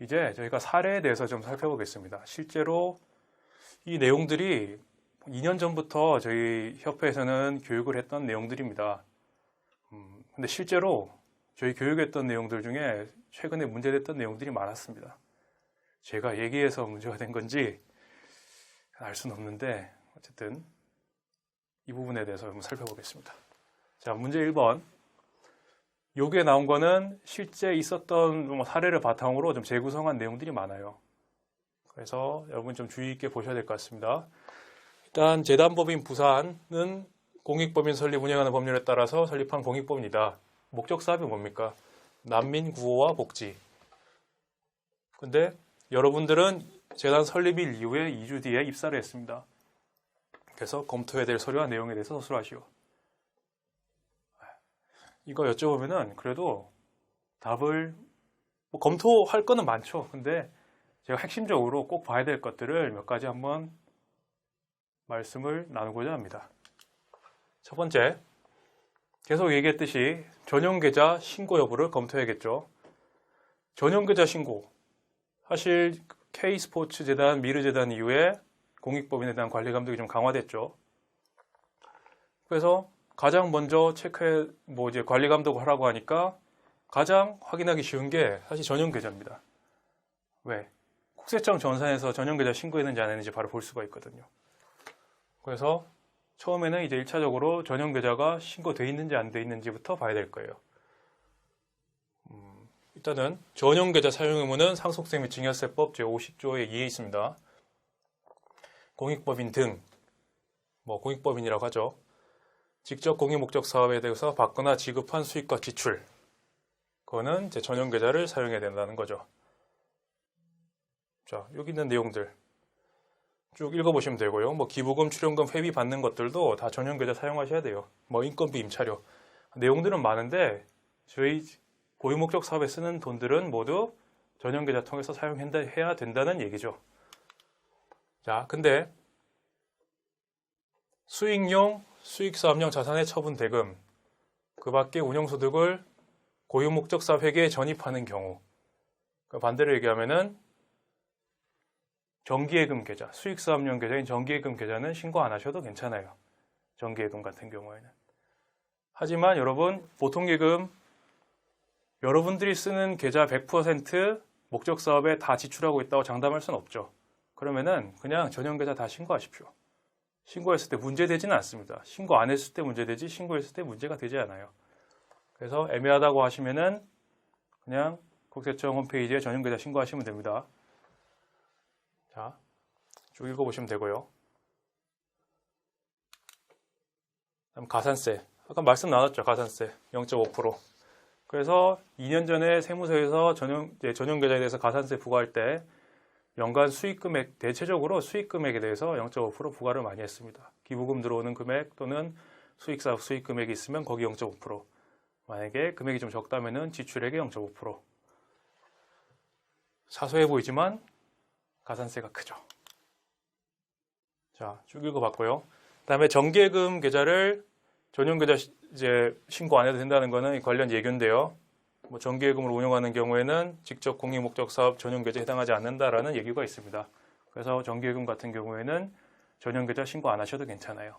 이제 저희가 사례에 대해서 좀 살펴보겠습니다. 실제로 이 내용들이 2년 전부터 저희 협회에서는 교육을 했던 내용들입니다. 음, 근데 실제로 저희 교육했던 내용들 중에 최근에 문제됐던 내용들이 많았습니다. 제가 얘기해서 문제가 된 건지 알 수는 없는데 어쨌든 이 부분에 대해서 한번 살펴보겠습니다. 자, 문제 1번. 여기에 나온 거는 실제 있었던 뭐 사례를 바탕으로 좀 재구성한 내용들이 많아요. 그래서 여러분 좀 주의 있게 보셔야 될 것 같습니다. 일단 재단법인 부산은 공익법인 설립 운영하는 법률에 따라서 설립한 공익법입니다. 목적 사업이 뭡니까? 난민 구호와 복지. 근데 여러분들은 재단 설립일 이후에 2주 뒤에 입사를 했습니다. 그래서 검토해야 될 서류와 내용에 대해서 서술하시오. 이거 여쭤보면은 그래도 답을 뭐 검토할 거는 많죠. 근데 제가 핵심적으로 꼭 봐야 될 것들을 몇 가지 한번 말씀을 나누고자 합니다. 첫 번째, 계속 얘기했듯이 전용 계좌 신고 여부를 검토해야겠죠. 전용 계좌 신고. 사실 K스포츠 재단, 미르 재단 이후에 공익법인에 대한 관리 감독이 좀 강화됐죠. 그래서 가장 먼저 체크해 뭐 이제 관리 감독을 하라고 하니까 가장 확인하기 쉬운 게 사실 전용 계좌입니다. 왜? 국세청 전산에서 전용 계좌 신고했는지 안 했는지 바로 볼 수가 있거든요. 그래서 처음에는 이제 1차적으로 전용 계좌가 신고돼 있는지 안 돼 있는지부터 봐야 될 거예요. 음, 일단은 전용 계좌 사용 의무는 상속세 및 증여세법 제50조에 2에 있습니다. 공익법인 등, 뭐 공익법인이라고 하죠. 직접 공익 목적 사업에 대해서 받거나 지급한 수익과 지출. 그거는 제 전용 계좌를 사용해야 된다는 거죠. 자, 여기 있는 내용들 쭉 읽어보시면 되고요. 뭐 기부금, 출연금, 회비 받는 것들도 다 전용 계좌 사용하셔야 돼요. 뭐 인건비, 임차료 내용들은 많은데 저희 고유 목적 사업에 쓰는 돈들은 모두 전용 계좌 통해서 사용해야 된다는 얘기죠. 자, 근데 수익용, 수익사업용 자산의 처분 대금, 그 밖에 운영소득을 고유 목적 사업 회계에 전입하는 경우, 그 반대로 얘기하면은 정기예금 계좌, 수익사업용 계좌인 정기예금 계좌는 신고 안 하셔도 괜찮아요. 정기예금 같은 경우에는. 하지만 여러분, 보통예금 여러분들이 쓰는 계좌 100% 목적 사업에 다 지출하고 있다고 장담할 수는 없죠. 그러면은 그냥 전용 계좌 다 신고하십시오. 신고했을 때 문제되지는 않습니다. 신고 안 했을 때 문제되지 신고했을 때 문제가 되지 않아요. 그래서 애매하다고 하시면은 그냥 국세청 홈페이지에 전용 계좌 신고하시면 됩니다. 자, 쭉 읽어보시면 되고요. 다음 가산세. 아까 말씀 나눴죠. 가산세 0.5%. 그래서 2년 전에 세무서에서 전용, 이제 전용 계좌에 대해서 가산세 부과할 때 연간 수익 금액, 대체적으로 수익 금액에 대해서 0.5% 부과를 많이 했습니다. 기부금 들어오는 금액 또는 수익사 수익 금액이 있으면 거기 0.5%. 만약에 금액이 좀 적다면은 지출액의 0.5%. 사소해 보이지만 가산세가 크죠. 자, 쭉 읽어봤고요. 그다음에 정기예금 계좌를 전용 계좌 시- 이제 신고 안 해도 된다는 거는 관련 예규인데요. 뭐 정기예금을 운영하는 경우에는 직접 공익 목적 사업 전용 계좌에 해당하지 않는다라는 얘기가 있습니다. 그래서 정기예금 같은 경우에는 전용 계좌 신고 안 하셔도 괜찮아요.